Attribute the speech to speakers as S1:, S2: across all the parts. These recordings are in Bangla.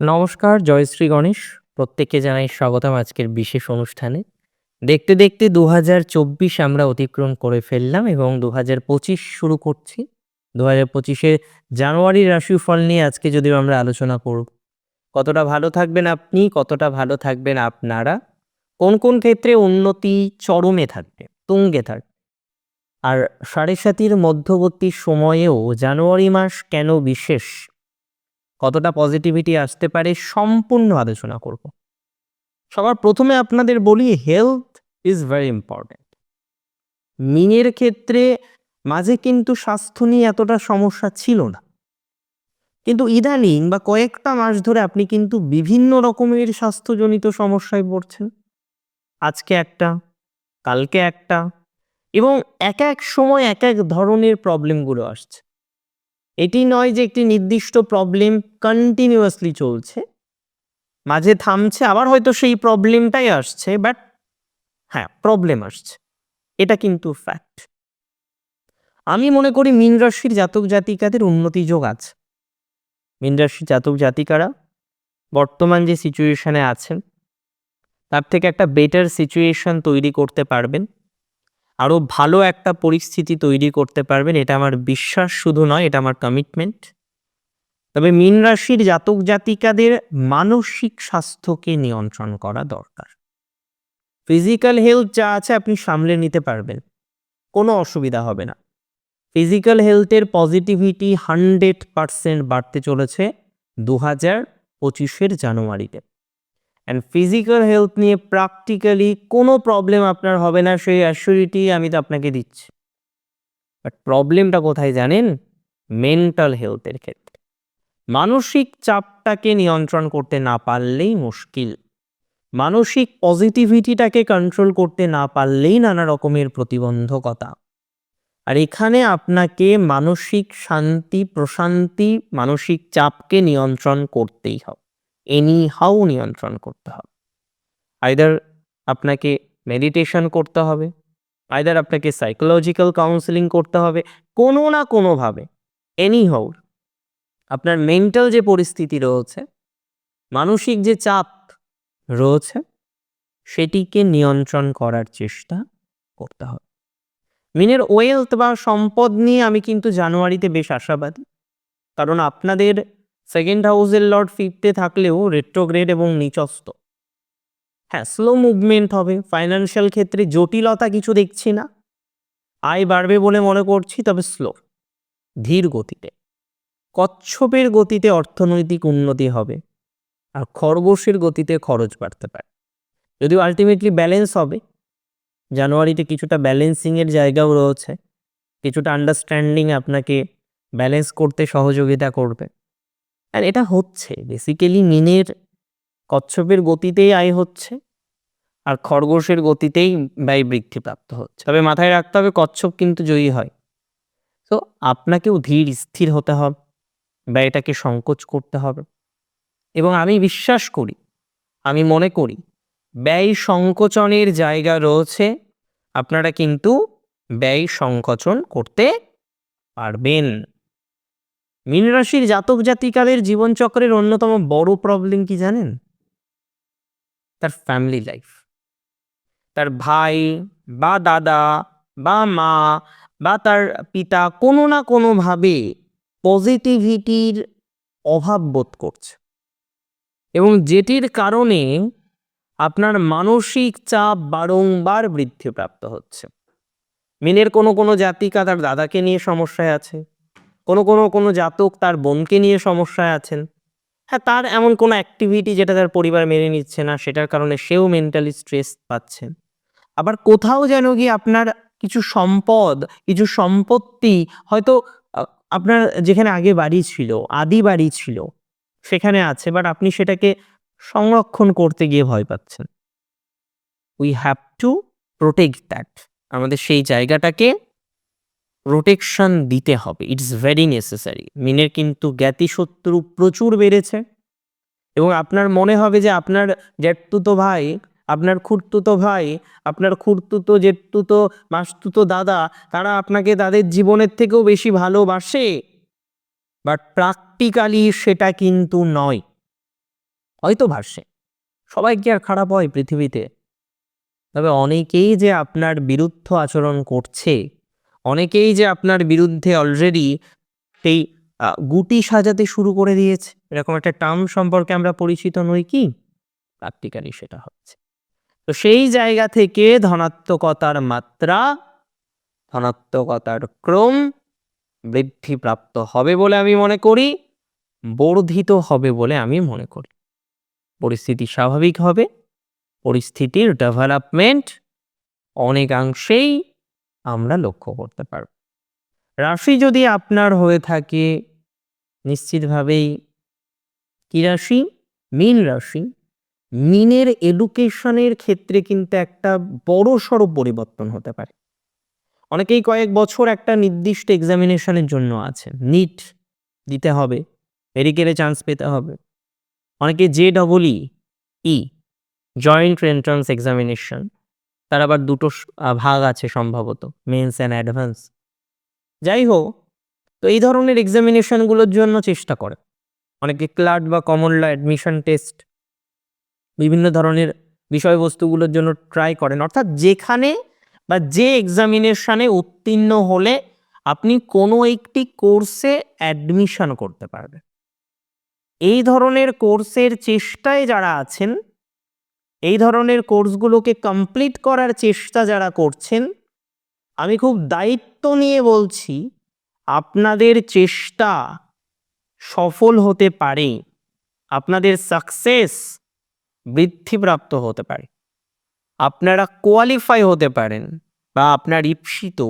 S1: নমস্কার, জয়শ্রী গণেশ। প্রত্যেককে জানাই স্বাগতম আজকের বিশেষ অনুষ্ঠানে। দেখতে, দেখতে ২০২৪ আমরা অতিক্রম করে ফেললাম এবং ২০২৫ শুরু করছি। ২০২৫ এ জানুয়ারির রাশিফল নিয়ে আজকে যদিও আমরা আলোচনা করব। কতটা ভালো থাকবেন আপনি, কতটা ভালো থাকবেন আপনারা, কোন, কোন ক্ষেত্রে উন্নতি চরমে থাকবে, তুঙ্গে থাকবে। আর সাড়ে সাতির মধ্যবর্তী সময়েও জানুয়ারি মাস কেন বিশেষ? কতটা পজিটিভিটি আসতে পারে সম্পূর্ণ আলোচনা করব। সবার প্রথমে আপনাদের বলি হেলথ ইজ ভেরি ইম্পর্ট্যান্ট। মিনের ক্ষেত্রে মাঝে কিন্তু স্বাস্থ্য নিয়ে এতটা সমস্যা ছিল না। কিন্তু ইদানিং বা কয়েকটা মাস ধরে আপনি কিন্তু বিভিন্ন রকমের স্বাস্থ্যজনিত সমস্যায় পড়ছেন। আজকে একটা, কালকে একটা এবং এক, এক সময় এক, এক ধরনের প্রবলেমগুলো আসছে। এটি নয় যে একটি নির্দিষ্ট প্রবলেম কন্টিনিউয়াসলি চলছে। মাঝে থামছে আবার হয়তো সেই প্রবলেমটাই আসছে বাট হ্যাঁ, প্রবলেম আসছে। এটা কিন্তু ফ্যাক্ট। আমি মনে করি মীন রাশির জাতক জাতিকাদের উন্নতি যোগ আছে। মীন রাশির জাতক জাতিকারা বর্তমান যে সিচুয়েশনে আছেন তার থেকে একটা বেটার সিচুয়েশন তৈরি করতে পারবেন। আরও ভালো একটা পরিস্থিতি তৈরি করতে পারবেন, এটা আমার বিশ্বাস শুধু নয়, এটা আমার কমিটমেন্ট। তবে মীন রাশির জাতক জাতিকাদের মানসিক স্বাস্থ্যকে নিয়ন্ত্রণ করা দরকার। ফিজিক্যাল হেলথ যা আছে আপনি সামলে নিতে পারবেন। কোনো অসুবিধা হবে না। ফিজিক্যাল হেলথের পজিটিভিটি 100% বাড়তে চলেছে দু হাজার পঁচিশের জানুয়ারিতে। অ্যান্ড ফিজিক্যাল হেলথ নিয়ে প্র্যাকটিক্যালি কোনো প্রবলেম আপনার হবে না সেই অ্যাসিউরিটি আমি তো আপনাকে দিচ্ছি। বাট প্রবলেমটা কোথায় জানেন? মেন্টাল হেলথের ক্ষেত্রে। মানসিক চাপটাকে নিয়ন্ত্রণ করতে না পারলেই মুশকিল। মানসিক পজিটিভিটিটাকে কন্ট্রোল করতে না পারলেই নানা রকমের প্রতিবন্ধকতা। আর এখানে আপনাকে মানসিক শান্তি, প্রশান্তি, মানসিক চাপকে নিয়ন্ত্রণ করতেই হবে। এনি হাউ নিয়ন্ত্রণ করতে হবে। আইদার আপনাকে মেডিটেশন করতে হবে, আইদার আপনাকে সাইকোলজিক্যাল কাউন্সেলিং করতে হবে। কোনো না কোনোভাবে এনি হাউ আপনার মেন্টাল যে পরিস্থিতি রয়েছে, মানসিক যে চাপ রয়েছে সেটিকে নিয়ন্ত্রণ করার চেষ্টা করতে হবে। মিনের ওয়েলথ বা সম্পদ নিয়ে আমি কিন্তু জানুয়ারিতে বেশ আশাবাদী। কারণ আপনাদের সেকেন্ড হাউসের লর্ড ফিফথে থাকলেও রেট্রোগ্রেড এবং নিচস্থ। হ্যাঁ, স্লো মুভমেন্ট হবে। ফাইন্যান্সিয়াল ক্ষেত্রে জটিলতা কিছু দেখছি না। আয় বাড়বে বলে মনে করছি তবে স্লো, ধীর গতিতে। কচ্ছপের গতিতে অর্থনৈতিক উন্নতি হবে। আর খরগোশের গতিতে খরচ বাড়তে পারে। যদিও আল্টিমেটলি ব্যালেন্স হবে। জানুয়ারিতে কিছুটা ব্যালেন্সিংয়ের জায়গাও রয়েছে। কিছুটা আন্ডারস্ট্যান্ডিং আপনাকে ব্যালেন্স করতে সহযোগিতা করবে। আর এটা হচ্ছে বেসিক্যালি মিনের কচ্ছপের গতিতেই আয় হচ্ছে আর খরগোশের গতিতেই ব্যয় বৃদ্ধি প্রাপ্ত হচ্ছে। তবে মাথায় রাখতে হবে কচ্ছপ কিন্তু জয়ী হয়। তো আপনাকেও ধীর স্থির হতে হবে। ব্যয়টাকে সংকোচ করতে হবে। এবং আমি বিশ্বাস করি, আমি মনে করি ব্যয় সংকোচনের জায়গা রয়েছে। আপনারা কিন্তু ব্যয় সংকোচন করতে পারবেন। মীন রাশির জাতক জাতিকাদের জীবনচক্রের অন্যতম বড় প্রবলেম কি জানেন? তার ফ্যামিলি লাইফ। তার ভাই বা দাদা বা মা বা তার পিতা কোনো না কোনোভাবে পজিটিভিটির অভাব বোধ করছে। এবং যেটির কারণে আপনার মানসিক চাপ বারংবার বৃদ্ধিপ্রাপ্ত হচ্ছে। মীনের কোনো, কোনো জাতিকা তার দাদাকে নিয়ে সমস্যায় আছে। কোনো, কোনো, কোনো জাতক তার বোনকে নিয়ে সমস্যায় আছেন। হ্যাঁ, তার এমন কোনো অ্যাক্টিভিটি যেটা তার পরিবার মেনে নিচ্ছে না সেটার কারণে সেও মেন্টালি স্ট্রেস পাচ্ছেন। আবার কোথাও যেন গিয়ে আপনার কিছু সম্পদ, কিছু সম্পত্তি হয়তো আপনার যেখানে আগে বাড়ি ছিল, আদি বাড়ি ছিল সেখানে আছে বাট আপনি সেটাকে সংরক্ষণ করতে গিয়ে ভয় পাচ্ছেন। We have to protect that. আমাদের সেই জায়গাটাকে প্রোটেকশন দিতে হবে। It's very necessary. মিনের কিন্তু জ্ঞাতিশত্রু প্রচুর বেড়েছে। এবং আপনার মনে হবে যে আপনার জ্যাঠতুতো ভাই, আপনার খুড়তুতো ভাই, আপনার খুড়তুতো, জেঠতুতো, মাসতুতো দাদা তারা আপনাকে তাদের জীবনের থেকেও বেশি ভালোবাসে। বাট প্র্যাকটিক্যালি সেটা কিন্তু নয়। হয়তো ভাসে সবাই কি আর খারাপ হয় পৃথিবীতে তবে অনেকেই যে আপনার বিরুদ্ধ আচরণ করছে অনেকেই যে আপনার বিরুদ্ধে অলরেডি সেই গুটি সাজাতে শুরু করে দিয়েছে। এরকম একটা টার্ম সম্পর্কে আমরা পরিচিত নই কি? প্র্যাকটিক্যালি সেটা হচ্ছে। তো সেই জায়গা থেকে ধনাত্মকতার মাত্রা, ধনাত্মকতার ক্রম বৃদ্ধিপ্রাপ্ত হবে বলে আমি মনে করি, বর্ধিত হবে বলে আমি মনে করি। পরিস্থিতি স্বাভাবিক হবে, পরিস্থিতির ডেভেলপমেন্ট অনেকাংশেই আমরা লক্ষ্য করতে পারব। রাশি যদি আপনার হয়ে থাকে, নিশ্চিতভাবেই কি রাশি? মীন রাশি। মিনের এডুকেশনের ক্ষেত্রে কিন্তু একটা বড় সড়ো পরিবর্তন হতে পারে। অনেকেই কয়েক বছর একটা নির্দিষ্ট এক্সামিনেশনের জন্য আছে নিট দিতে হবে মেডিকেলে চান্স পেতে হবে। অনেকে J double E joint entrance examination তার আবার দুটো ভাগ আছে সম্ভবত মেন্স অ্যান্ড অ্যাডভান্স যাই হোক, তো এই ধরনের এক্সামিনেশনগুলোর জন্য চেষ্টা করে। অনেকে ক্লার্ক বা কমন ল অ্যাডমিশন টেস্ট বিভিন্ন ধরনের বিষয়বস্তুগুলোর জন্য ট্রাই করেন। অর্থাৎ যেখানে বা যে এক্সামিনেশনে উত্তীর্ণ হলে আপনি কোনো একটি কোর্সে অ্যাডমিশন করতে পারবেন। এই ধরনের কোর্সের চেষ্টায় যারা আছেন এই ধরনের কোর্সগুলোকে কমপ্লিট করার চেষ্টা যারা করছেন, আমি খুব দায়িত্ব নিয়ে বলছি, আপনাদের চেষ্টা সফল হতে পারে, আপনাদের সাকসেস বৃদ্ধিপ্রাপ্ত হতে পারে। আপনারা কোয়ালিফাই হতে পারেন বা আপনার ঈপ্সিত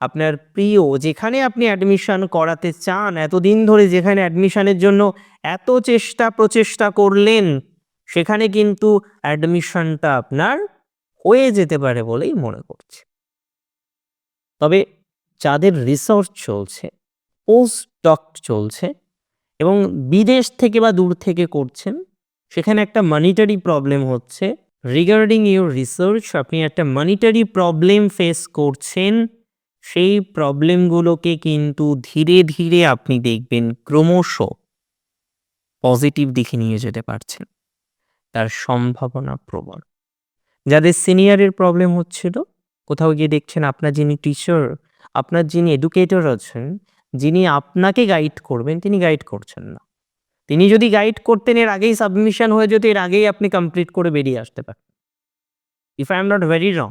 S1: আপনার প্রিয়, যেখানে আপনি অ্যাডমিশন করাতে চান, এতদিন ধরে যেখানে অ্যাডমিশনের জন্য এত চেষ্টা প্রচেষ্টা করলেন সেখানে কিন্তু অ্যাডমিশনটা আপনার হয়ে যেতে পারে বলেই মনে করছে। তবে যাদের রিসার্চ চলছে পোস্ট ডক চলছে এবং বিদেশ থেকে বা দূর থেকে করছেন, সেখানে একটা মানিটারি প্রবলেম হচ্ছে। রিগার্ডিং ইউর রিসার্চ আপনি একটা মানিটারি প্রবলেম ফেস করছেন, সেই প্রবলেমগুলোকে কিন্তু ধীরে ধীরে আপনি দেখবেন ক্রমশ পজিটিভ দিকে নিয়ে যেতে পারছেন। তার সম্ভাবনা প্রবল যাদের সিনিয়রের প্রবলেম হচ্ছিল, কোথাও গিয়ে দেখছেন আপনার যিনি টিচার আপনার যিনি এডুকেটর আছেন, যিনি আপনাকে গাইড করবেন, তিনি গাইড করছেন না। তিনি যদি গাইড করতেন, এর আগেই সাবমিশন হয়ে যেত, এর আগেই আপনি কমপ্লিট করে বেরিয়ে আসতে পারেন if I am not very wrong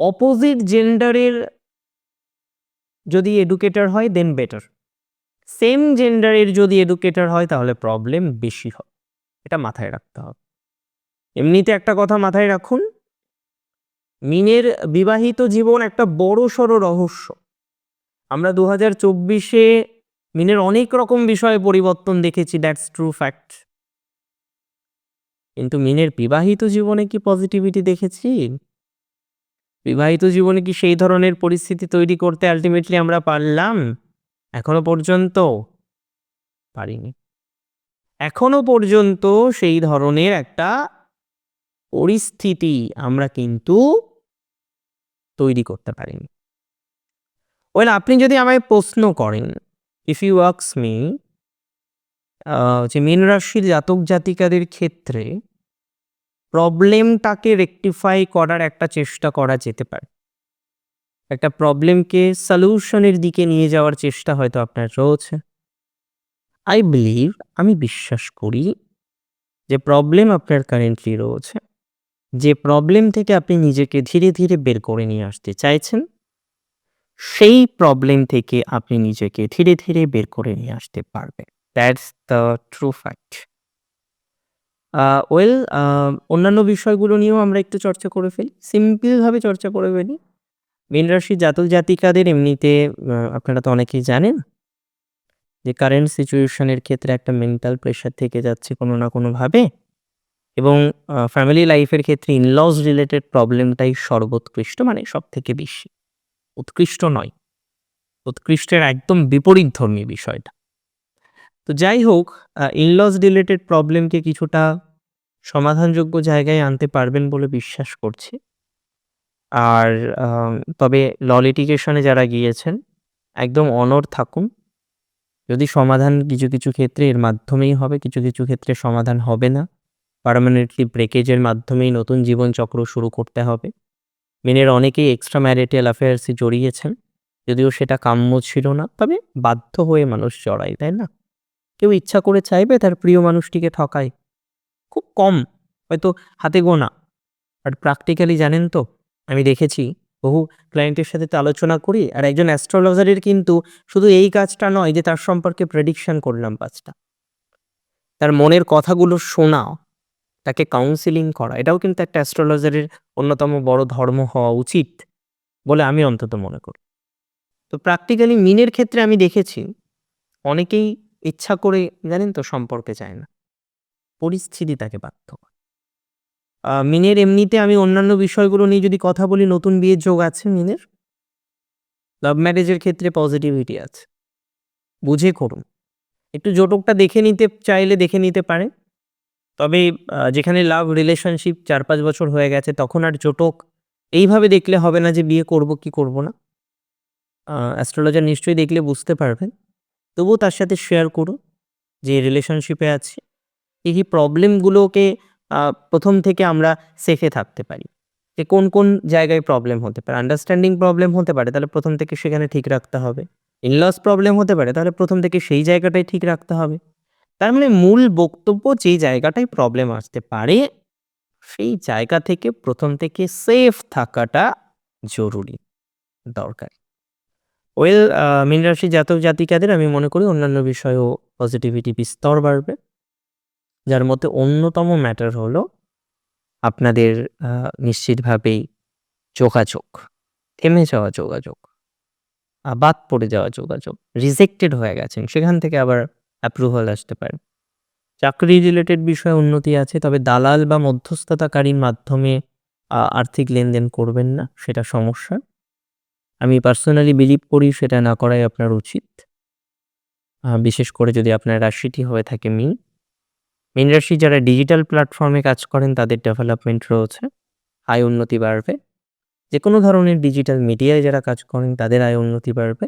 S1: opposite জেন্ডারের যদি এডুকেটর হয় দেন বেটার সেম জেন্ডারের যদি এডুকেটর হয়, তাহলে প্রবলেম বেশি হয় এটা মাথায় রাখতে হবে। এমনিতে একটা কথা মাথায় রাখুন, মিনের বিবাহিত জীবন একটা বড় সড়ো রহস্য। আমরা দু হাজার চব্বিশে মিনের অনেক রকম বিষয়ে পরিবর্তন দেখেছি দ্যাটস ট্রু ফ্যাক্ট কিন্তু মিনের বিবাহিত জীবনে কি পজিটিভিটি দেখেছি? বিবাহিত জীবনে কি সেই ধরনের পরিস্থিতি তৈরি করতে আলটিমেটলি আমরা পারলাম? এখনও পর্যন্ত পারিনি। এখনও পর্যন্ত সেই ধরনের একটা পরিস্থিতি আমরা কিন্তু তৈরি করতে পারিনি। ওয়েল আপনি যদি আমায় প্রশ্ন করেন ইফ ইউ ওয়ার্কস মি যে মীন রাশির জাতক জাতিকাদের ক্ষেত্রে প্রবলেমটাকে রেকটিফাই করার একটা চেষ্টা করা যেতে পারে। একটা প্রবলেমকে সলিউশনের দিকে নিয়ে যাওয়ার চেষ্টা হয়তো আপনার রয়েছে। আই বিলিভ আমি বিশ্বাস করি যে প্রবলেম আপনার কারেন্টলি রয়েছে। যে প্রবলেম থেকে আপনি নিজেকে ধীরে ধীরে বের করে নিয়ে আসতে চাইছেন, সেই প্রবলেম থেকে আপনি নিজেকে ধীরে ধীরে বের করে নিয়ে আসতে পারবেন। That's the true fact well অন্যান্য বিষয়গুলো নিয়েও আমরা একটু চর্চা করে ফেলি। সিম্পলভাবে চর্চা করে ফেলি। মীন রাশি জাতক জাতিকাদের এমনিতে আপনারা তো অনেকেই জানেন যে কারেন্ট সিচুয়েশনের ক্ষেত্রে একটা মেন্টাল প্রেশার থেকে যাচ্ছে কোনো না কোনোভাবে এবং ফ্যামিলি লাইফের ক্ষেত্রে ইনলস রিলেটেড প্রবলেমটাই সর্বোৎকৃষ্ট মানে সব থেকে বেশি। উৎকৃষ্ট নয়। উৎকৃষ্টের একদম বিপরীত ধর্মী বিষয়টা। তো যাই হোক ইনলস রিলেটেড প্রবলেমকে কিছুটা সমাধানযোগ্য জায়গায় আনতে পারবেন বলে বিশ্বাস করছি। আর তবে ল লিটিগেশনে যারা গিয়েছেন, একদম অনর থাকুন। যদি সমাধান কিছু কিছু ক্ষেত্রে এর মাধ্যমেই হবে, কিছু কিছু ক্ষেত্রে সমাধান হবে না। পারমানেন্টলি ব্রেকেজের মাধ্যমেই নতুন জীবনচক্র শুরু করতে হবে। মেনের অনেকেই এক্সট্রা ম্যারিটাল অ্যাফেয়ার্সে জড়িয়েছেন, যদিও সেটা কাম্য ছিল না, তবে বাধ্য হয়ে মানুষ জড়ায়, তাই না? কেউ ইচ্ছা করে চাইবে তার প্রিয় মানুষটিকে ঠকায়। খুব কম, হয়তো হাতে গোনা। আর প্র্যাকটিক্যালি জানেন তো, আমি দেখেছি বহু ক্লায়েন্টের সাথে তো আলোচনা করি, আর একজন অ্যাস্ট্রোলজারের কিন্তু শুধু এই কাজটা নয় যে তার সম্পর্কে প্রেডিকশন করলাম পাঁচটা তার মনের কথাগুলো শোনা, তাকে কাউন্সিলিং করা, এটাও কিন্তু একটা অ্যাস্ট্রোলজারের অন্যতম বড় ধর্ম হওয়া উচিত বলে আমি অন্তত মনে করি। তো প্র্যাকটিক্যালি মিনের ক্ষেত্রে আমি দেখেছি, অনেকেই ইচ্ছা করে জানেন তো সম্পর্কে চায় না, পরিস্থিতি তাকে বাধ্য করে। মিনের এমনিতে আমি অন্যান্য বিষয়গুলো নিয়ে যদি কথা বলি, নতুন বিয়ের যোগ আছে মিনের। লাভ ম্যারেজের ক্ষেত্রে পজিটিভিটি আছে। বুঝে করুন। একটু জোটকটা দেখে নিতে চাইলে দেখে নিতে পারে তবে যেখানে লাভ রিলেশনশিপ চার পাঁচ বছর হয়ে গেছে, তখন আর জোটক এইভাবে দেখলে হবে না যে বিয়ে করব কি করব না। অ্যাস্ট্রোলজার নিশ্চয়ই দেখলে বুঝতে পারবেন। তবুও তার সাথে শেয়ার করুন যে রিলেশনশিপে আছে। এই প্রবলেমগুলোকে প্রথম থেকে আমরা সেফে থাকতে পারি। যে কোন কোন জায়গায় প্রবলেম হতে পারে। আন্ডারস্ট্যান্ডিং প্রবলেম হতে পারে, তাহলে প্রথম থেকে সেখানে ঠিক রাখতে হবে। ইনলস প্রবলেম হতে পারে, তাহলে প্রথম থেকে সেই জায়গাটাই ঠিক রাখতে হবে। তার মানে মূল বক্তব্য যেই জায়গাটায় প্রবলেম আসতে পারে, সেই জায়গা থেকে প্রথম থেকে সেফ থাকাটা জরুরি, দরকার। ওয়েল মীন রাশি জাতক জাতিকাদের আমি মনে করি অন্যান্য বিষয়েও পজিটিভিটি বিস্তর বাড়বে। যার মধ্যে অন্যতম ম্যাটার হলো আপনাদের নিশ্চিতভাবেই যোগাযোগ, থেমে যাওয়া যোগাযোগ বাদ পড়ে যাওয়া যোগাযোগ রিজেক্টেড হয়ে গেছেন, সেখান থেকে আবার অ্যাপ্রুভাল আসতে পারে। চাকরি রিলেটেড বিষয়ে উন্নতি আছে, তবে দালাল বা মধ্যস্থতাকারীর মাধ্যমে আর্থিক লেনদেন করবেন না, সেটা সমস্যা। আমি পার্সোনালি বিলিভ করি, সেটা না করাই আপনার উচিত। বিশেষ করে যদি আপনার রাশিটি হয়ে থাকে মিন মিন যারা ডিজিটাল প্ল্যাটফর্মে কাজ করেন, তাদের ডেভেলপমেন্ট রয়েছে, আয় উন্নতি বাড়বে। যে কোনো ধরনের ডিজিটাল মিডিয়ায় যারা কাজ করেন, তাদের আয় উন্নতি বাড়বে।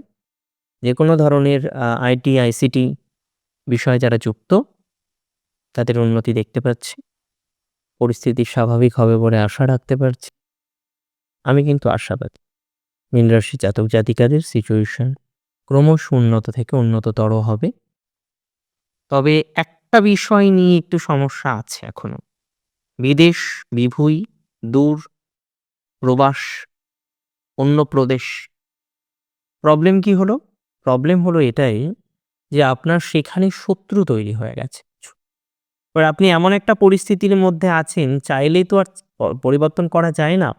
S1: যে কোনো ধরনের আইটি আইসিটি বিষয়ে যারা যুক্ত, তাদের উন্নতি দেখতে পাচ্ছি। পরিস্থিতি স্বাভাবিক হবে বলে আশা রাখতে পারছি। আমি কিন্তু আশাবাদী। মীন রাশি জাতক জাতিকাদের সিচুয়েশন ক্রমশ উন্নত থেকে উন্নততর হবে। তবে একটা বিষয় নিয়ে একটু সমস্যা আছে এখনও। বিদেশ, বিভুই, দূর, প্রবাস, অন্য প্রদেশ। প্রবলেম কি হলো? প্রবলেম হলো এটাই যে আপনার সেখানে শত্রু তৈরি হয়ে গেছে। এবার আপনি এমন একটা পরিস্থিতির মধ্যে আছেন, চাইলেই তো আর পরিবর্তন করা যায় না।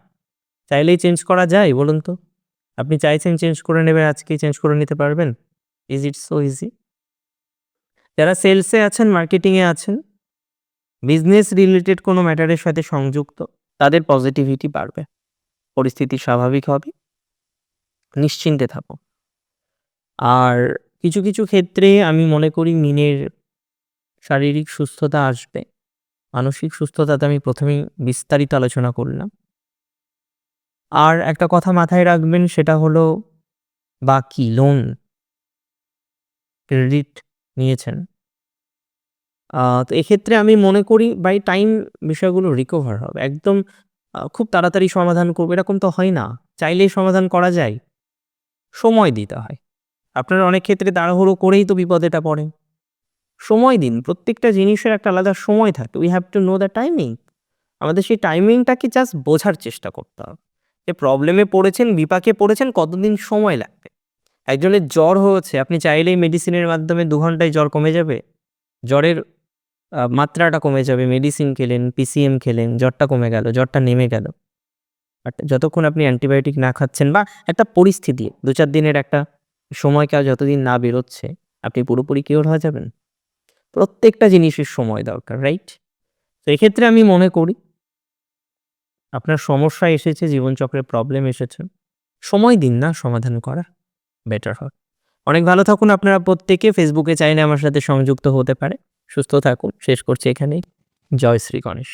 S1: চাইলেই চেঞ্জ করা যায়, বলুন তো। আপনি চাইছেন চেঞ্জ করে নেবেন, আজকেই চেঞ্জ করে নিতে পারবেন। ইজ ইট সো ইজি যারা সেলসে আছেন মার্কেটিংয়ে আছেন বিজনেস রিলেটেড কোনো ম্যাটারের সাথে সংযুক্ত, তাদের পজিটিভিটি বাড়বে। পরিস্থিতি স্বাভাবিক হবে, নিশ্চিন্তে থাকো। আর কিছু কিছু ক্ষেত্রে আমি মনে করি মিনের শারীরিক সুস্থতা আসবে। মানসিক সুস্থতাতে আমি প্রথমেই বিস্তারিত আলোচনা করলাম। আর একটা কথা মাথায় রাখবেন, সেটা হলো বাকি লোন ক্রেডিট নিয়েছেন। তো এক্ষেত্রে আমি মনে করি বাই টাইম বিষয়গুলো রিকভার হবে। একদম খুব তাড়াতাড়ি সমাধান করব, এরকম তো হয় না। চাইলেই সমাধান করা যায়। সময় দিতে হয়। আপনারা অনেক ক্ষেত্রে তাড়াহুড়ো করেই তো বিপদেটা পড়ে সময় দিন। প্রত্যেকটা জিনিসের একটা আলাদা সময় থাকে। We have to know the timing আমাদের সেই টাইমিংটাকে জাস্ট বোঝার চেষ্টা করতে হবে। যে প্রবলেমে পড়েছেন, বিপাকে পড়েছেন, কতদিন সময় লাগবে? একজনের জ্বর হয়েছে, আপনি চাইলেই মেডিসিনের মাধ্যমে দু ঘন্টায় জ্বর কমে যাবে। জ্বরের মাত্রাটা কমে যাবে। মেডিসিন খেলেন পিসিএম খেলেন, জ্বরটা কমে গেল, জ্বরটা নেমে গেল। বাট যতক্ষণ আপনি অ্যান্টিবায়োটিক না খাচ্ছেন বা একটা পরিস্থিতি, দু চার দিনের একটা সময়কাল যতদিন না বেরোচ্ছে, আপনি পুরোপুরি কিওর হয়ে যাবেন। প্রত্যেকটা জিনিসের সময় দরকার রাইট তো এক্ষেত্রে আমি মনে করি, আপনার সমস্যা এসেছে, জীবনচক্রে প্রবলেম এসেছে। সময় দিন না, সমাধান করা। বেটার হয় অনেক ভালো থাকুন আপনারা প্রত্যেকে। ফেসবুকে চাইলে আমার সাথে সংযুক্ত হতে পারে। সুস্থ থাকুন। শেষ করছি এখানেই। জয় শ্রী গণেশ।